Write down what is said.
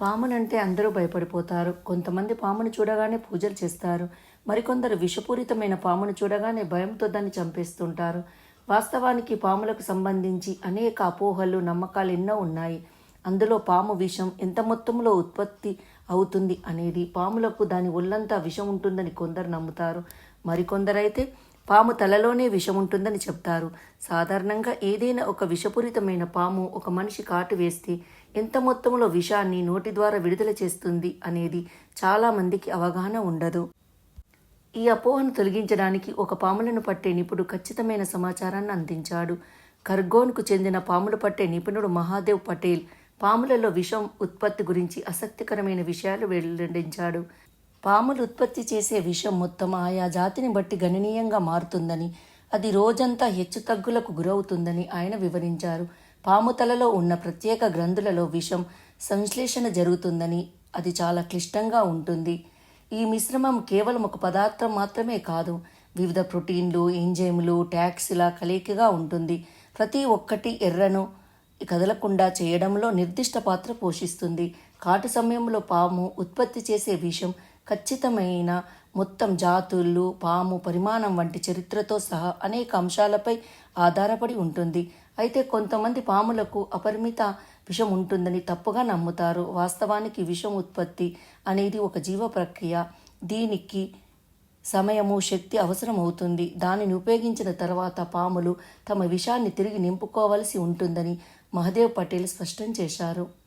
పామునంటే అందరూ భయపడిపోతారు. కొంతమంది పామును చూడగానే పూజలు చేస్తారు. మరికొందరు విషపూరితమైన పామును చూడగానే భయంతో దాన్ని చంపేస్తుంటారు. వాస్తవానికి పాములకు సంబంధించి అనేక అపోహలు నమ్మకాలు ఎన్నో ఉన్నాయి. అందులో పాము విషం ఎంత మొత్తంలో ఉత్పత్తి అవుతుంది అనేది పాములకు దాని ఒళ్ళంతా విషం ఉంటుందని కొందరు నమ్ముతారు. మరికొందరైతే పాము తలలోనే విషం ఉంటుందని చెప్తారు. సాధారణంగా ఏదైనా ఒక విషపూరితమైన పాము ఒక మనిషి కాటు వేస్తే ఎంత మొత్తంలో విషాన్ని నోటి ద్వారా విడుదల చేస్తుంది అనేది చాలామందికి అవగాహన ఉండదు. ఈ అపోహను తొలగించడానికి ఒక పాములను పట్టే నిపుణుడు ఖచ్చితమైన సమాచారాన్ని అందించాడు. ఖర్గోన్కు చెందిన పాములు పట్టే నిపుణుడు మహాదేవ్ పటేల్ పాములలో విషం ఉత్పత్తి గురించి ఆసక్తికరమైన విషయాలు వెల్లడించాడు. పాములు ఉత్పత్తి చేసే విషం మొత్తం ఆయా జాతిని బట్టి గణనీయంగా మారుతుందని అది రోజంతా హెచ్చుతగ్గులకు గురవుతుందని ఆయన వివరించారు. పాము తలలో ఉన్న ప్రత్యేక గ్రంథులలో విషం సంశ్లేషణ జరుగుతుందని అది చాలా క్లిష్టంగా ఉంటుంది. ఈ మిశ్రమం కేవలం ఒక పదార్థం మాత్రమే కాదు వివిధ ప్రోటీన్లు ఎంజైములు ట్యాక్సిల కలయికగా ఉంటుంది. ప్రతి ఒక్కటి ఎర్రను కదలకుండా చేయడంలో నిర్దిష్ట పాత్ర పోషిస్తుంది. కాటు సమయంలో పాము ఉత్పత్తి చేసే విషం ఖచ్చితమైన మొత్తం జాతులు పాము పరిమాణం వంటి చరిత్రతో సహా అనేక అంశాలపై ఆధారపడి ఉంటుంది. అయితే కొంతమంది పాములకు అపరిమిత విషం ఉంటుందని తప్పుగా నమ్ముతారు. వాస్తవానికి విషం ఉత్పత్తి అనేది ఒక జీవ ప్రక్రియ. దీనికి సమయము శక్తి అవసరం అవుతుంది దానిని ఉపయోగించిన తర్వాత పాములు తమ విషాన్ని తిరిగి నింపుకోవలసి ఉంటుందని మహదేవ్ పటేల్ స్పష్టం చేశారు.